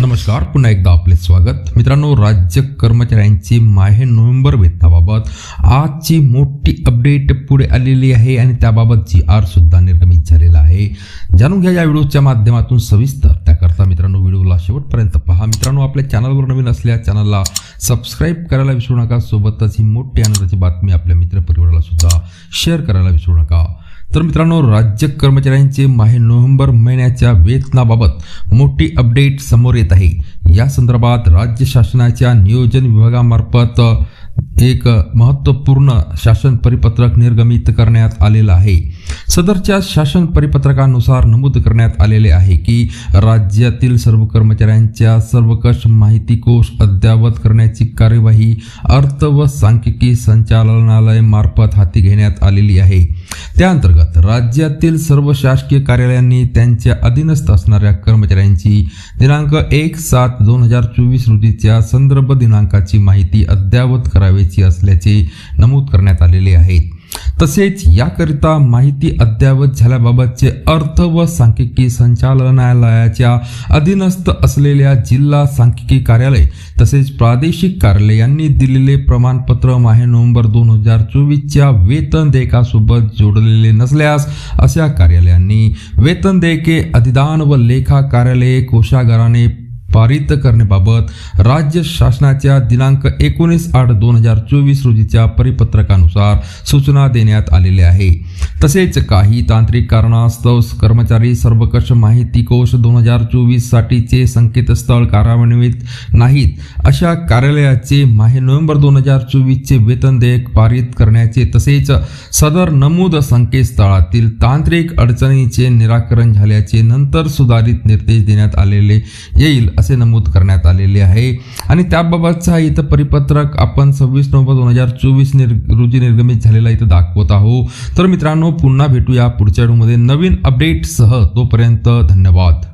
नमस्कार पुन्हा एकदा आपले स्वागत. मित्रांनो राज्य कर्मचाऱ्यांची माहे नोव्हेंबर वेतनाबाबत आजची मोठी अपडेट पुढे आलेली आहे आणि त्याबाबतची आर सुद्धा निर्गमित झालेला आहे. जाणून घ्या या व्हिडिओच्या माध्यमातून सविस्तर. त्याकरता मित्रांनो व्हिडिओला शेवटपर्यंत पहा. मित्रांनो आपल्या चॅनलवर नवीन असल्या चॅनलला सबस्क्राईब करायला विसरू नका. सोबतच ही मोठी आनंदाची बातमी आपल्या मित्रपरिवाराला सुद्धा शेअर करायला विसरू नका. तर मित्रांनो राज्य कर्मचाऱ्यांचे माहे नोव्हेंबर महिन्याच्या वेतनाबाबत मोठी अपडेट समोर येत आहे. या संदर्भात राज्य शासनाच्या नियोजन विभागामार्फत एक महत्त्वपूर्ण शासन परिपत्रक निर्गमित करण्यात आलेलं आहे. सदरच्या शासन परिपत्रकानुसार नमूद करण्यात आलेले आहे की राज्यातील सर्व कर्मचाऱ्यांच्या सर्वकष माहिती कोश अद्ययावत करण्याची कार्यवाही अर्थ व सांख्यिकी संचालनालय मार्फत हाती घेण्यात आलेली आहे. त्या अंतर्गत राज्यातील सर्व शासकीय कार्यालयांनी त्यांच्या अधीनस्थ असणाऱ्या कर्मचाऱ्यांची दिनांक एक सात दोन हजार चोवीस रोजीच्या संदर्भ दिनांकाची माहिती अद्ययावत करावयाची असल्याचे नमूद करण्यात आलेले आहे. तसेच याकरिता माहिती अद्ययावत झाल्याबाबतचे अर्थ व सांख्यिकी संचालनालयाच्या अधीनस्थ असलेल्या जिल्हा सांख्यिकी कार्यालय तसेच प्रादेशिक कार्यालय यांनी दिलेले प्रमाणपत्र माहे नोव्हेंबर दोन हजार चोवीसच्या वेतन देयकासोबत जोडलेले नसल्यास अशा कार्यालयांनी वेतन देयके अधिदान व लेखा कार्यालये कोशागाराने पारित करण्याबाबत राज्य शासनाच्या दिनांक एकोणीस आठ दोन हजार चोवीस रोजीच्या परिपत्रकानुसार सूचना देण्यात आलेल्या आहे. तसेच काही तांत्रिक कारणास्तव कर्मचारी सर्वकष माहिती कोश दोन हजार चोवीस साठीचे संकेतस्थळ कार्यान्वित नाहीत. अशा कार्यालयाचे माहे नोव्हेंबर दोन हजार चोवीसचे वेतन देयक पारित करण्याचे तसेच सदर नमूद संकेतस्थळातील तांत्रिक अडचणीचे निराकरण झाल्याचे नंतर सुधारित निर्देश देण्यात आलेले येईल असे नमूद करण्यात आलेले आहे. आणि त्याबाबतचा इथं परिपत्रक आपण सव्वीस नोव्हेंबर दोन हजार चोवीस निर रोजी निर्गमित झालेला इथं दाखवत आहोत. तर मित्रांनो पुन्हा भेटूया पुढच्या व्हिडिओमध्ये. नवीन अपडेटसह तोपर्यंत धन्यवाद.